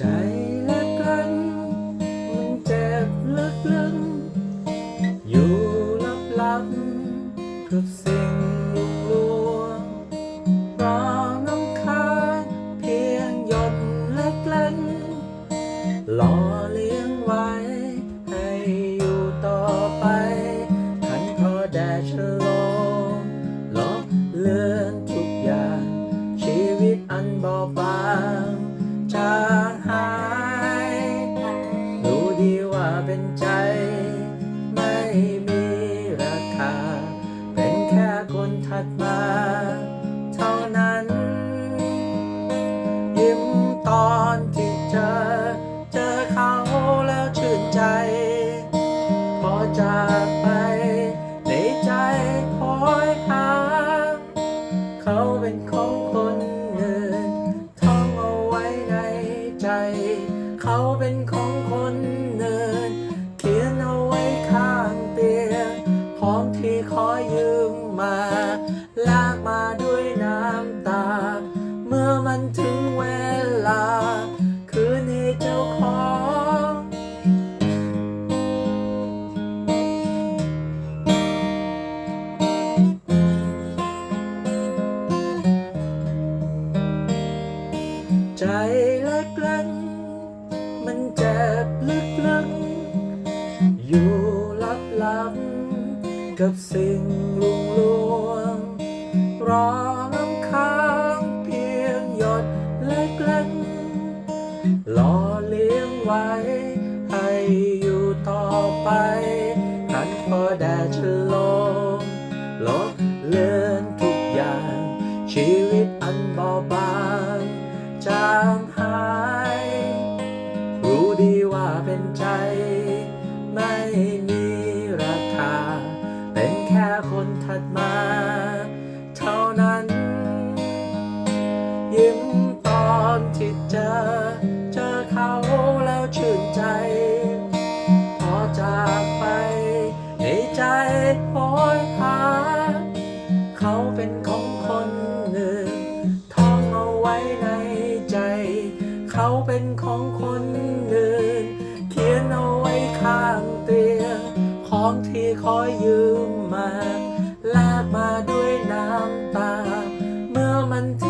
ใจและกันมันเจ็บลึกๆอยู่ลับๆกับสิ่ง ดมา เท่านั้น ยิ้มตอนที่เจอ เจอเขาแล้วชื่นใจ พอจากไปในใจคอยหา เขาเป็นของคนอื่นท่องเอาไว้ในใจ เขาเป็นของคนอื่น ลืมมา ลากมาด้วยน้ำตา เมื่อมันถึงเวลา คืนให้เจ้าของใจเล็กๆมันเจ็บลึก กับสิ่งลวงลวงรอน้ำค้างเพียงหยดเล็กๆรอเลี้ยงไว้ ให้อยู่ต่อไปขันพอแดดฉลมลดเลือนทุกอย่าง ชีวิตอันเบาบาง ยหา เขาเป็นของคนหนึ่งท่องเอาไว้ในใจ เขาเป็นของคนหนึ่งเขียนเอาไว้ข้างเตียง ของที่คอยยืมมา แลกมาด้วยน้ำตา เมื่อมันท